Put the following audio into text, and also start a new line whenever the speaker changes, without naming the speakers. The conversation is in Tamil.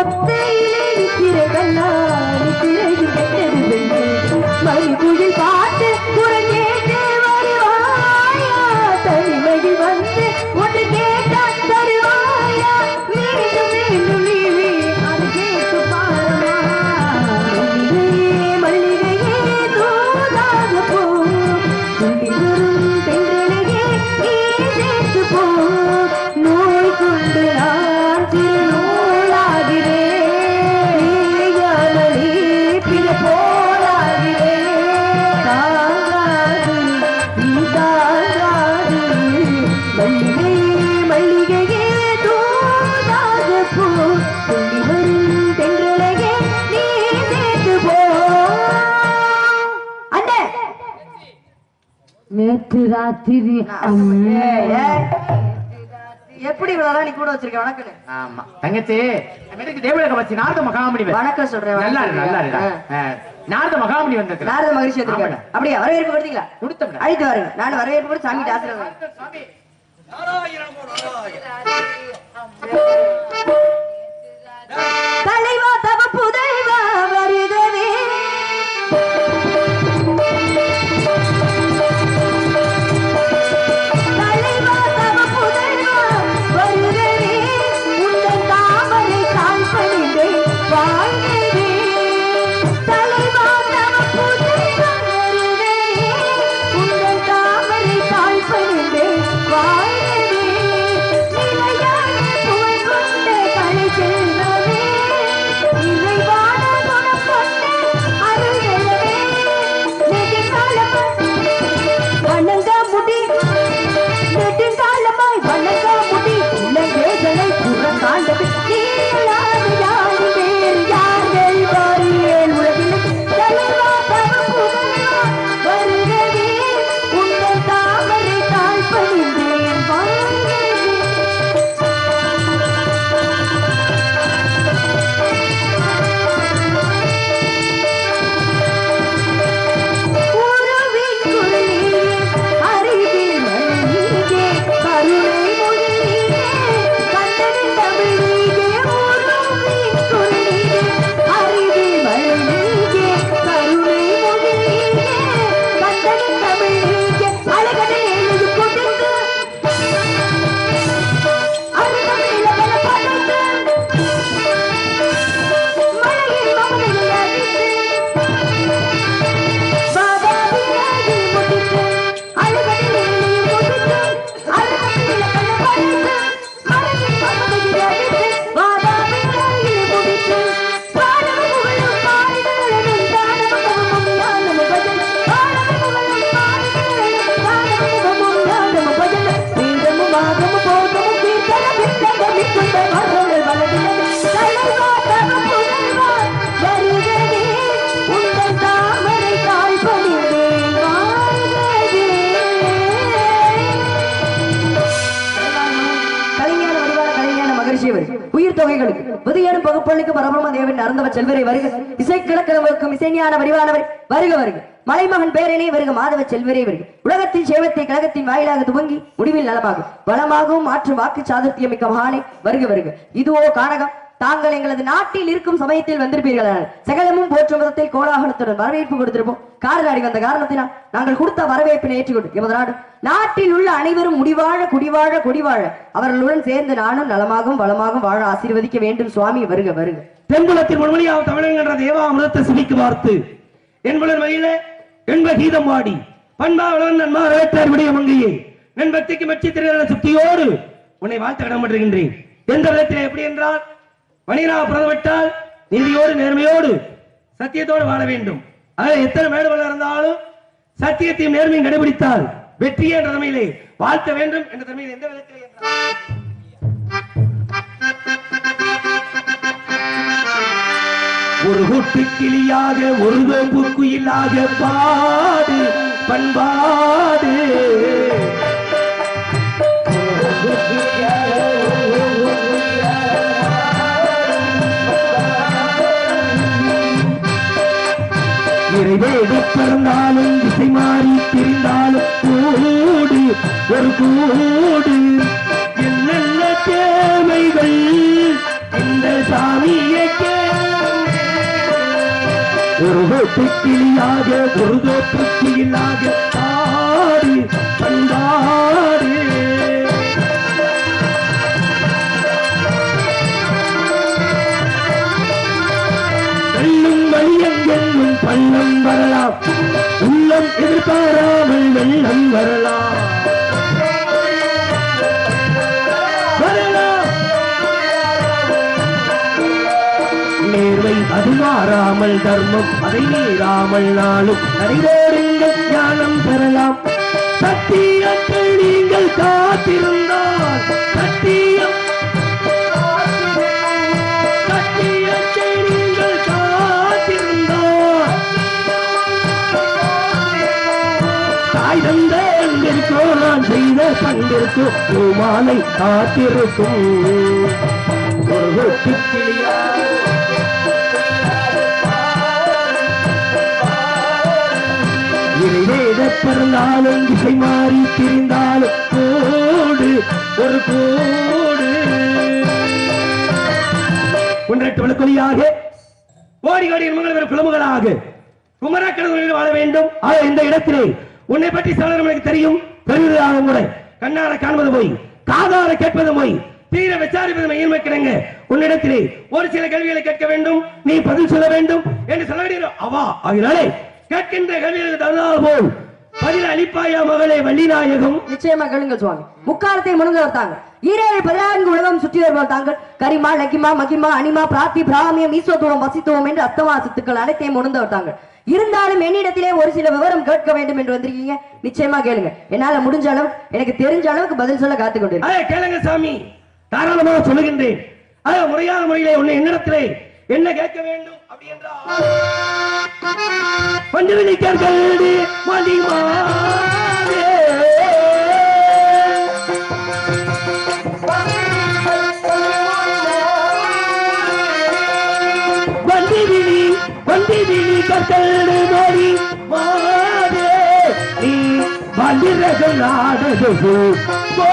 ஒத்தையிலே நிற்கிற கண்ணாடி திரையும் கெட்டது வெள்ளை மணிக்குயில் குரல் கேட்டு வருவாயா? தனிமையில் வந்து ஒன்று கேட்டால் தருவாயா? மீண்டும் மீண்டும் அது கேட்டு பாருமா. மல்லிகையே மல்லிகையே தூதாக போ. துள்ளி வரும் தென்றலையே நீ சேர்த்து போ. நோய் கொண்டு நான் திருநூலாகிறேன் மல்லிகையே தூதாக போ. துள்ளி வரும் தென்றலையே நீ சேர்த்து போ. அண்ணே. நேற்று ராத்திரி எப்படி இவ்வளவு நீ கூட வச்சிருக்க? வணக்கம்
ஆமா. தங்கச்சி எனக்கு தேவலக வச்சு நாரத மகாமணி
வணக்கம் சொல்றேன்
நல்லா நல்லா நாரத மகாமணி வந்திருக்கிறேன்
நாரத மகிழ்ச்சி வந்திருக்காங்க அப்படியா? வரவேற்பு கொடுத்தீங்களா. அழைத்து வாருங்க. நான் வரவேற்பு கூட சாமி. ஆசீர்வாதம் தலைவா மகிழ்ச்சியவர் தொகைகளுக்கு. புதியனும் பகுப்பள்ளிக்கும் பரபிரம தேவன் அறந்தவ செல்வரை வருக. இசை கிழக்கிழமைக்கும் இசைஞான வடிவானவர் வருக வருக. மலைமகன் பேரனே வருக மாதவ செல்வரே வருக. உலகத்தின் சேவத்தை கழகத்தின் வாயிலாக துவங்கி முடிவில் நலமாகும். வளமாகவும் மாற்று வாக்கு சாதத்தியமிக்க மகானே வருக வருக. இதுவோ கானகம். தாங்கள் எங்களது நாட்டில் இருக்கும் சமயத்தில் வந்திருப்பீர்கள். சகலமும் போற்றும் விதத்தை கோலாகலத்துடன் வரவேற்பு கொடுத்திருப்போம். காரநாடி வந்த காரணத்தினால் நாங்கள் கொடுத்த வரவேற்பினை ஏற்றுக்கொண்டு எமது நாடு நாட்டில் உள்ள அனைவரும் முடிவாழ குடிவாழ கொடிவாழ. அவர்களுடன் சேர்ந்து நானும் நலமாகவும் வளமாகவும் வாழ ஆசீர்வதிக்க வேண்டும். சுவாமி வருக வருக.
தென்புலத்தில் முழுமையாக தமிழன் என்ற தேவா அமிர்தத்தை சுமிக்கு பார்த்து என்புலர் மகிழ என்ப கீதம் பாடி பண்பா வளர்ந்த நன்மா ரேட்டார் விடைய மங்கையே நன் மச்சி மெச்சி சுத்தியோடு உன்னை வாழ்த்து கடன்பட்டிருக்கின்றேன் எந்த விதத்தில் எப்படி என்றால் மணிகளாக பிறந்துவிட்டால் நீதியோடு நேர்மையோடு சத்தியத்தோடு வாழ வேண்டும். அதாவது எத்தனை மேடுகள் இருந்தாலும் சத்தியத்தையும் நேர்மையும் கடைபிடித்தால் வெற்றி என்ற தமையிலே வாழ்த்த வேண்டும் என்ற தமையில் எந்த விதத்திலே ஒரு கூட்டு கிளியாக ஒரு வேம்பு குயிலாக பாடு பண்பாடு. கைவேடு பிறந்தாலும் திசை மாறி பிரிந்தாலும் கூடு ஒரு கூடு. என்னென்ன தேவைகள்? இந்த சாமியை ஒரு வீட்டு ஒரு தோற்று ஆடி கண்டாடி வண்ணம் வரலாம். உள்ளம் எதிர்பாராமல் வெள்ளம் வரலாம். வரலாம். நேர்வை அது மாறாமல் தர்மம் அதை மீறாமல் நாளும். நடைபோடுங்கள் ஞானம் பெறலாம். சத்தியத்தை நீங்கள் காத்திருந்த செய்த பங்கிற்கோ பூமாலை காத்திருக்கும். ஒரு கிளியா இறைவேத பிறந்தாலும் திசை மாறி திரிந்தாலும் கோடு ஒரு கோடு. ஒன்றெட்டு விளக்கொலியாக கோடி கோடி மங்களவர் குளமுகளாக குமரக்கடவுளில் வாழ வேண்டும். ஆக இந்த இடத்திலே உன்னை பற்றி சோழர்களுக்கு தெரியும். தெரிவதாக முறை கண்ணார காண்பது போய் காதார கேட்பது போய் தீர விசாரிப்பது மையமைக்கிறங்க உன்னிடத்திலே ஒரு சில கேள்விகளை கேட்க வேண்டும் நீ பதில் சொல்ல வேண்டும் என்று சொல்ல வேண்டிய அவா. ஆகினாலே கேட்கின்ற கேள்விகளுக்கு தகுந்தால் போல் பதில் அளிப்பாயா மகளே வள்ளிநாயகம்?
நிச்சயமா கேளுங்க சுவாமி. முக்காலத்தை முழுங்கவர் தாங்க ஈரேழு பதினான்கு உலகம் சுற்றி வருவோம் தாங்கள். கரிமா லகிமா மகிமா அனிமா பிராத்தி பிராமியம் ஈஸ்வத்துவம் வசித்துவம் என்று அத்தமா சித்துக்கள் அனைத்தையும் உணர்ந்தவர் தாங்கள். இருந்தாலும் என்னிடத்திலே ஒரு சில விவரம் கேட்க வேண்டும் என்று வந்திருக்கீங்க. நிச்சயமா கேளுங்க. என்னால முடிஞ்ச அளவு எனக்கு தெரிஞ்ச அளவுக்கு பதில் சொல்ல காத்துக் கொண்டிருக்கேன்.
கேளுங்க சாமி. தாராளமாக சொல்லுகின்றேன். அதே முறையான முறையிலே உன்னை என்னிடத்திலே என்ன கேட்க வேண்டும் அப்படி என்றால் பஞ்சவெளி வண்டிவிழி கற்களடி மாதே நீ வல்லிரகம் நாடகு போ